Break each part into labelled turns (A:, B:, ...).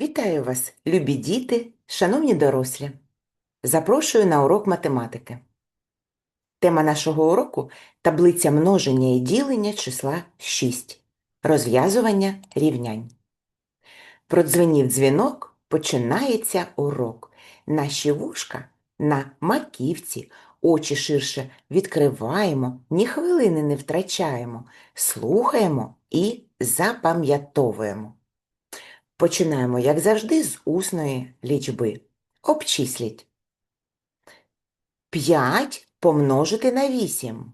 A: Вітаю вас, любі діти, шановні дорослі. Запрошую на урок математики. Тема нашого уроку таблиця множення і ділення числа 6. Розв'язування рівнянь. Продзвенів дзвінок, починається урок. Наші вушка на маківці, очі ширше відкриваємо, ні хвилини не втрачаємо, слухаємо і запам'ятовуємо. Починаємо, як завжди, з усної лічби. Обчисліть. 5 помножити на 8.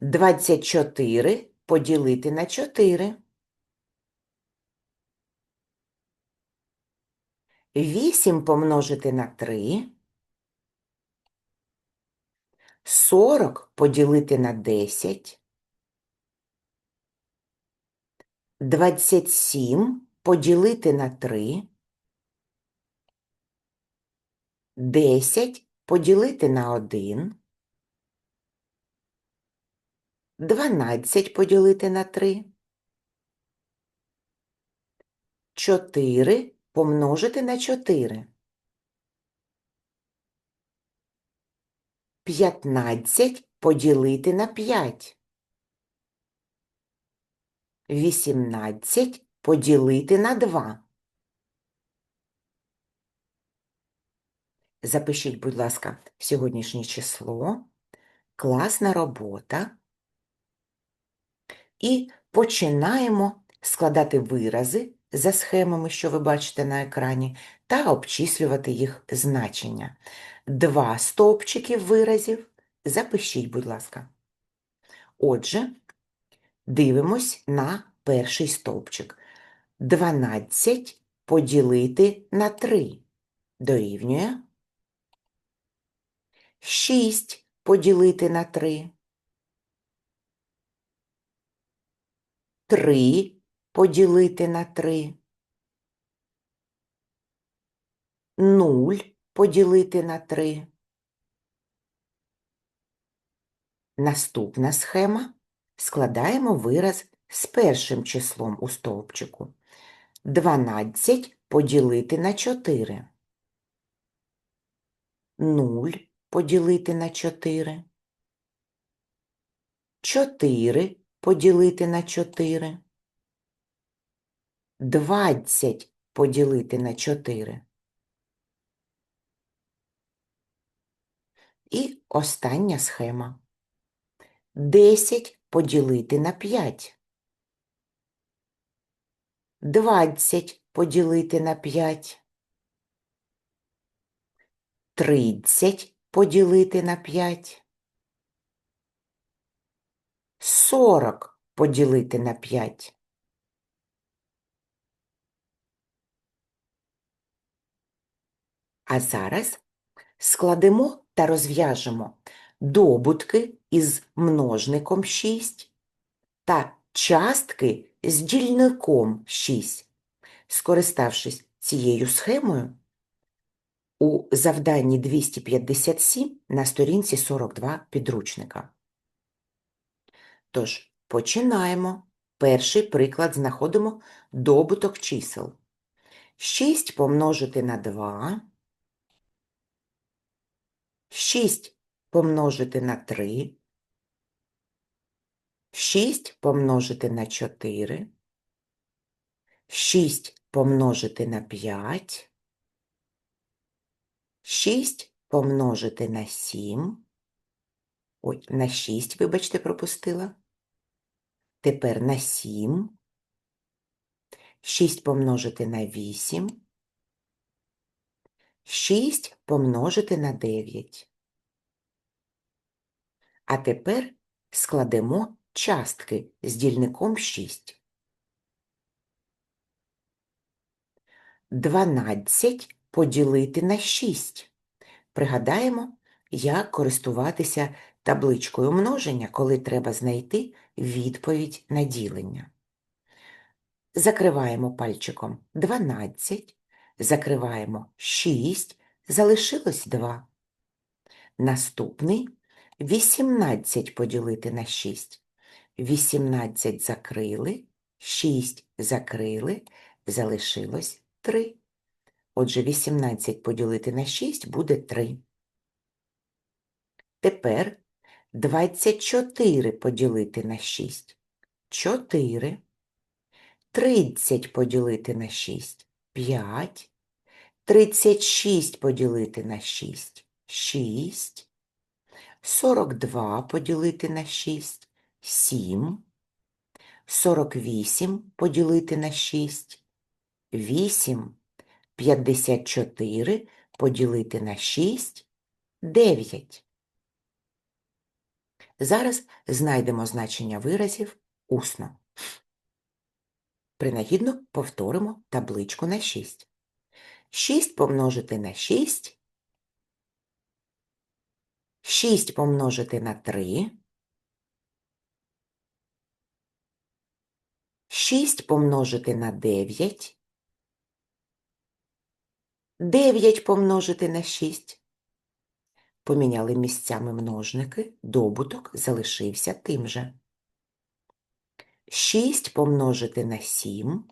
A: 24 поділити на 4. 8 помножити на 3. 40 поділити на 10. 27 поділити на 3. 10 поділити на 1. 12 поділити на 3. 4 помножити на 4. 15 поділити на 5. 18 поділити на 2. Запишіть, будь ласка, сьогоднішнє число, класна робота. І починаємо складати вирази за схемами, що ви бачите на екрані, та обчислювати їх значення. Два стовпчики виразів запишіть, будь ласка. Отже, дивимось на перший стовпчик. 12 поділити на 3 дорівнює 6 поділити на 3. 3 поділити на 3. 0 поділити на 3. Наступна схема. Складаємо вираз з першим числом у стовпчику. 12 поділити на 4. 0 поділити на 4. 4 поділити на 4. 20 поділити на 4. І остання схема. 10 поділити на 5. 20 поділити на 5. 30 поділити на 5. 40 поділити на 5. А зараз складемо та розв'яжемо добутки із множником 6 та частки з дільником 6. Скориставшись цією схемою, у завданні 257 на сторінці 42 підручника. Тож, починаємо. Перший приклад знаходимо добуток чисел. 6 помножити на 2, 6 помножити на 3, 6 помножити на 4, 6 помножити на 5, 6 помножити на 7, ой, на 6, вибачте, пропустила. Тепер на 7, 6 помножити на 8, 6 помножити на 9. А тепер складемо частки з дільником 6. 12 поділити на 6. Пригадаємо, як користуватися табличкою множення, коли треба знайти відповідь на ділення. Закриваємо пальчиком 12, закриваємо 6, залишилось 2. Наступний 18 поділити на 6. 18 закрили, 6 закрили, залишилось 3. Отже, 18 поділити на 6 буде 3. Тепер 24 поділити на 6 – 4. 30 поділити на 6 – 5. 36 поділити на 6 – 6. 42 поділити на 6 – 7. 48 поділити на 6 – 8. 54 поділити на 6 – 9. Зараз знайдемо значення виразів усно. Принагідно повторимо табличку на 6. 6 помножити на 6, 6 помножити на 3, 6 помножити на 9, 9 помножити на 6. Поміняли місцями множники, добуток залишився тим же. 6 помножити на 7,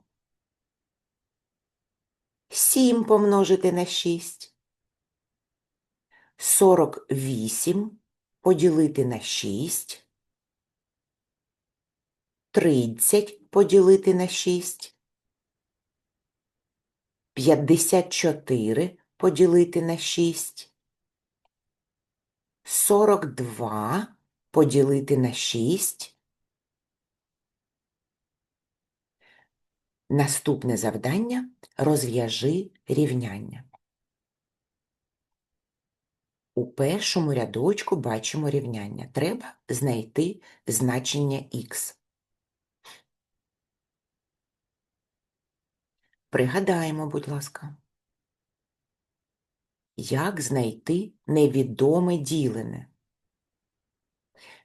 A: 7 помножити на 6, 48 поділити на 6, 30 поділити на 6, 54 поділити на 6, 42 поділити на 6. Наступне завдання – розв'яжи рівняння. У першому рядочку бачимо рівняння. Треба знайти значення х. Пригадаємо, будь ласка, як знайти невідоме ділене.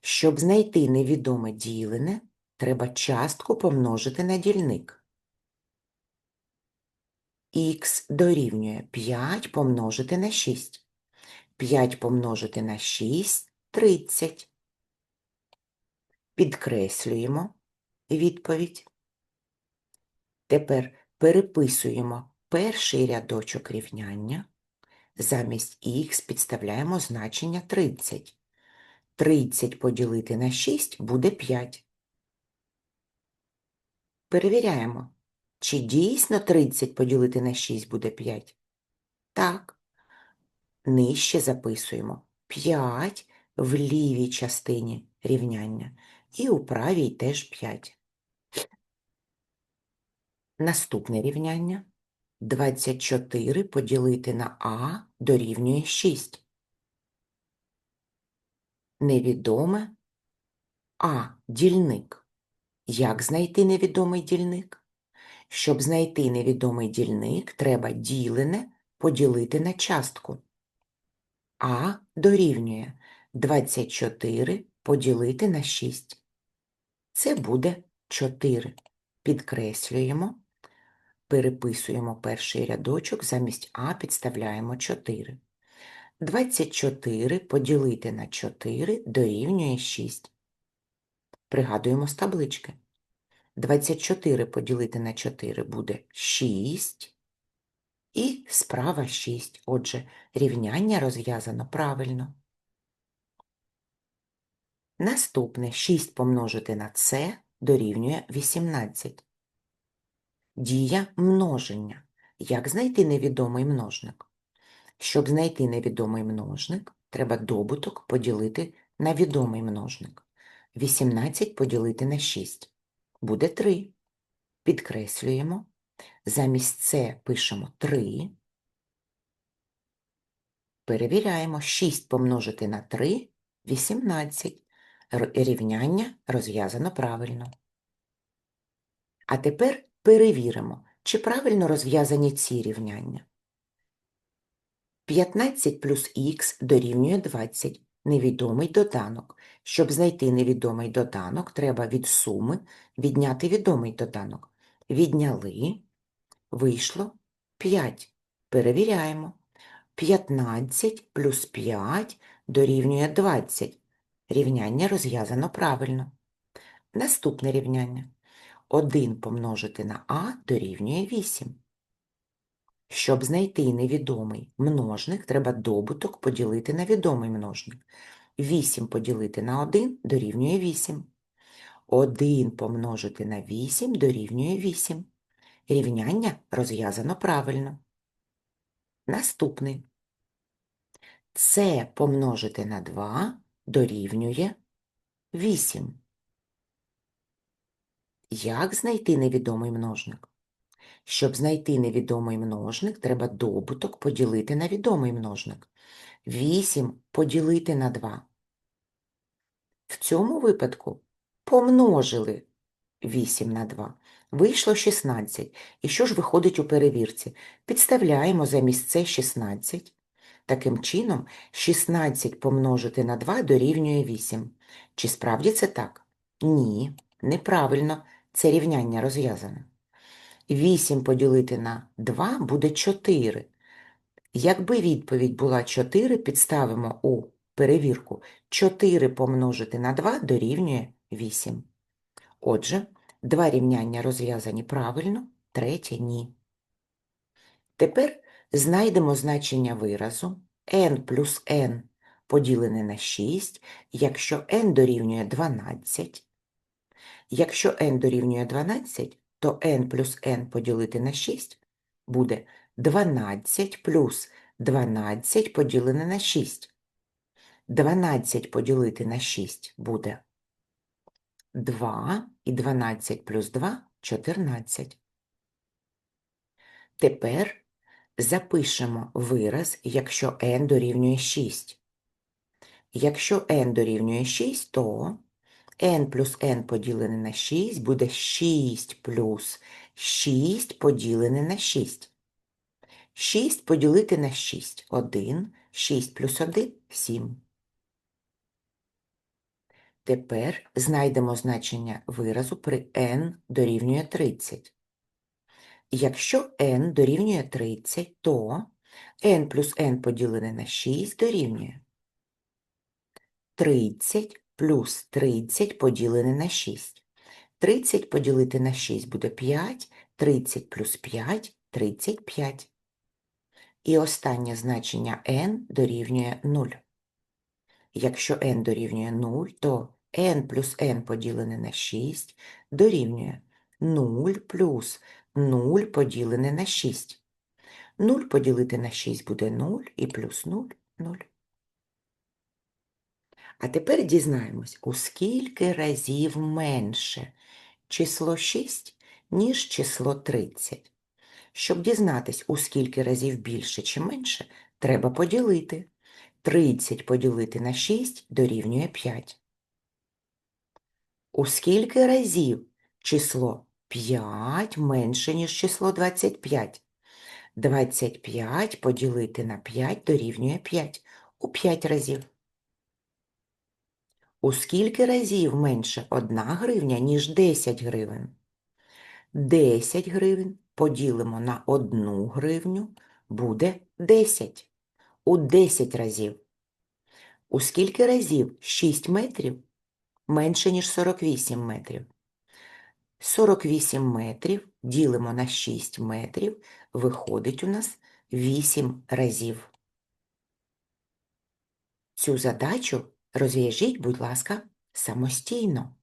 A: Щоб знайти невідоме ділене, треба частку помножити на дільник. Х дорівнює 5 помножити на 6. 5 помножити на 6 – 30. Підкреслюємо відповідь. Тепер переписуємо перший рядочок рівняння. Замість х підставляємо значення 30. 30 поділити на 6 буде 5. Перевіряємо, чи дійсно 30 поділити на 6 буде 5. Так. Нижче записуємо 5 в лівій частині рівняння і у правій теж 5. Наступне рівняння 24 поділити на а дорівнює 6. Невідоме а дільник. Як знайти невідомий дільник? Щоб знайти невідомий дільник, треба ділене поділити на частку. А дорівнює 24 поділити на 6. Це буде 4. Підкреслюємо, переписуємо перший рядочок, замість А підставляємо 4. 24 поділити на 4 дорівнює 6. Пригадуємо з таблички. 24 поділити на 4 буде 6. І справа 6. Отже, рівняння розв'язано правильно. Наступне 6 помножити на це дорівнює 18. Дія множення. Як знайти невідомий множник? Щоб знайти невідомий множник, треба добуток поділити на відомий множник. 18 поділити на 6. Буде 3. Підкреслюємо. Замість це пишемо 3. Перевіряємо. 6 помножити на 3 – 18. Рівняння розв'язано правильно. А тепер перевіримо, чи правильно розв'язані ці рівняння. 15 плюс х дорівнює 20. Невідомий доданок. Щоб знайти невідомий доданок, треба від суми відняти відомий доданок. Відняли, вийшло 5. Перевіряємо. 15 плюс 5 дорівнює 20. Рівняння розв'язано правильно. Наступне рівняння. 1 помножити на а дорівнює 8. Щоб знайти невідомий множник, треба добуток поділити на відомий множник. 8 поділити на 1 дорівнює 8. 1 помножити на 8 дорівнює 8. Рівняння розв'язано правильно. Наступний. Це помножити на 2 дорівнює 8. Як знайти невідомий множник? Щоб знайти невідомий множник, треба добуток поділити на відомий множник. 8 поділити на 2. В цьому випадку помножили 8 на 2. Вийшло 16. І що ж виходить у перевірці? Підставляємо замість це 16. Таким чином, 16 помножити на 2 дорівнює 8. Чи справді це так? Ні, неправильно. Це рівняння розв'язане. 8 поділити на 2 буде 4. Якби відповідь була 4, підставимо у перевірку. 4 помножити на 2 дорівнює 8. Отже, два рівняння розв'язані правильно, третє – ні. Тепер знайдемо значення виразу n плюс n поділене на 6, якщо n дорівнює 12. Якщо n дорівнює 12, то n плюс n поділити на 6 буде 12 плюс 12 поділене на 6. 12 поділити на 6 буде 2 і 12 плюс 2 – 14. Тепер запишемо вираз, якщо n дорівнює 6. Якщо n дорівнює 6, то n плюс n поділене на 6 буде 6 плюс 6 поділене на 6. 6 поділити на 6 – 1, 6 плюс 1 – 7. Тепер знайдемо значення виразу при n дорівнює 30. Якщо n дорівнює 30, то n плюс n поділене на 6 дорівнює 30 плюс 30 поділене на 6. 30 поділити на 6 буде 5, 30 плюс 5 – 35. І останнє значення n дорівнює 0. Якщо n дорівнює 0, то n плюс n поділене на 6 дорівнює 0 плюс 0 поділене на 6. 0 поділити на 6 буде 0 і плюс 0 – 0. А тепер дізнаємось, у скільки разів менше число 6, ніж число 30. Щоб дізнатись, у скільки разів більше чи менше, треба поділити. 30 поділити на 6 дорівнює 5. У скільки разів число 5 менше, ніж число 25? 25 поділити на 5 дорівнює 5. У 5 разів. У скільки разів менше 1 гривня, ніж 10 гривень? 10 гривень поділимо на 1 гривню, буде 10. У 10 разів. У скільки разів 6 метрів менше, ніж 48 метрів? 48 метрів ділимо на 6 метрів, виходить у нас 8 разів. Цю задачу розв'яжіть, будь ласка, самостійно.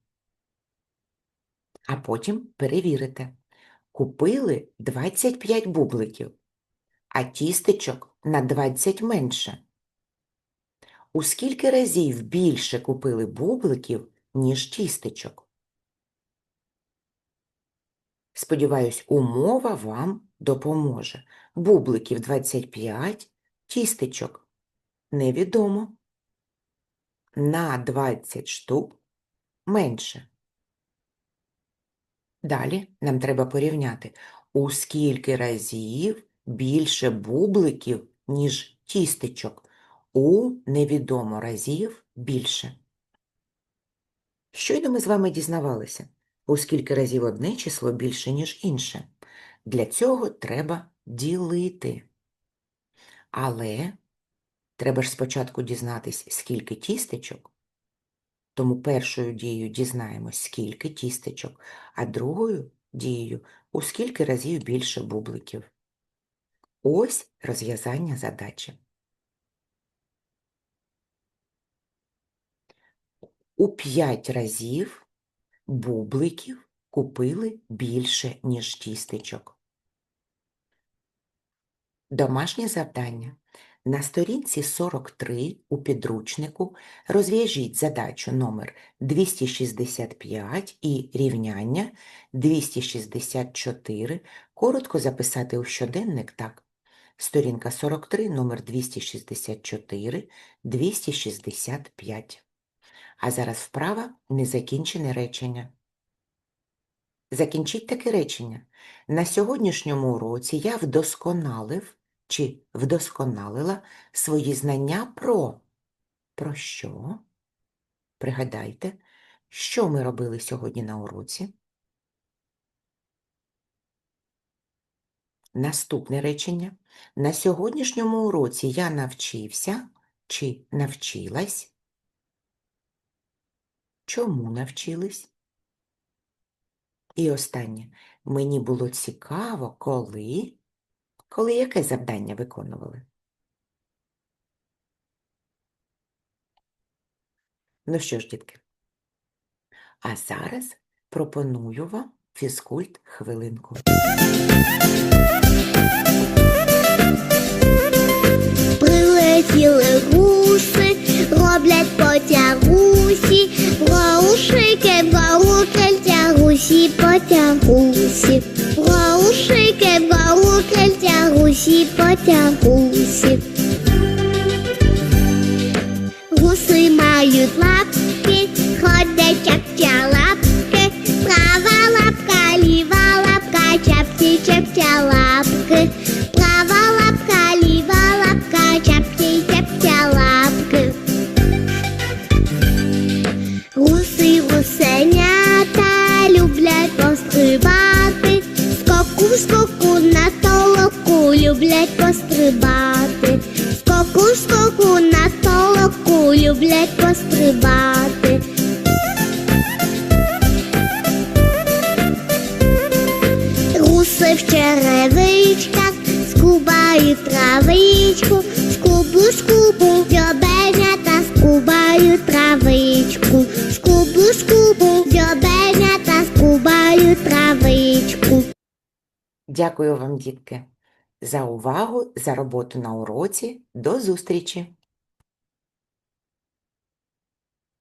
A: А потім перевірите. Купили 25 бубликів, а тістечок на 20 менше. У скільки разів більше купили бубликів, ніж тістечок? Сподіваюсь, умова вам допоможе. Бубликів 25, тістечок невідомо. На 20 штук менше. Далі нам треба порівняти, у скільки разів більше бубликів, ніж тістечок. У невідомо разів більше. Щойно ми з вами дізнавалися, у скільки разів одне число більше, ніж інше. Для цього треба ділити. Але треба ж спочатку дізнатись, скільки тістечок, Тому першою дією дізнаємось, скільки тістечок, а другою дією, у скільки разів більше бубликів. Ось розв'язання задачі. У 5 разів бубликів купили більше, ніж тістечок. Домашнє завдання. На сторінці 43 у підручнику розв'яжіть задачу номер 265 і рівняння 264. Коротко записати у щоденник так. Сторінка 43, номер 264, 265. А зараз вправа незакінчене речення. Закінчіть таке речення. На сьогоднішньому уроці я вдосконалив чи вдосконалила свої знання про. Про що? Пригадайте, що ми робили сьогодні на уроці? Наступне речення. На сьогоднішньому уроці я навчився чи навчилась. Чому навчились? І останнє. Мені було цікаво, коли. Коли яке завдання виконували? Ну що ж, дітки, а зараз пропоную вам фізкульт хвилинку.
B: Прилетіли гуси, роблять потягусі, Браушики, браукель, гусі потягусі, Браушики, браукель, гусі потягусі. Гуси мають лапки, люблять пострибати. Гуси в черевичках скубають травичку, скубу, скубу, дзьобенята скубають травичку, скубу, скубу, дзьобенята скубають травичку.
A: Дякую вам, дітки, за увагу, за роботу на уроці. До зустрічі!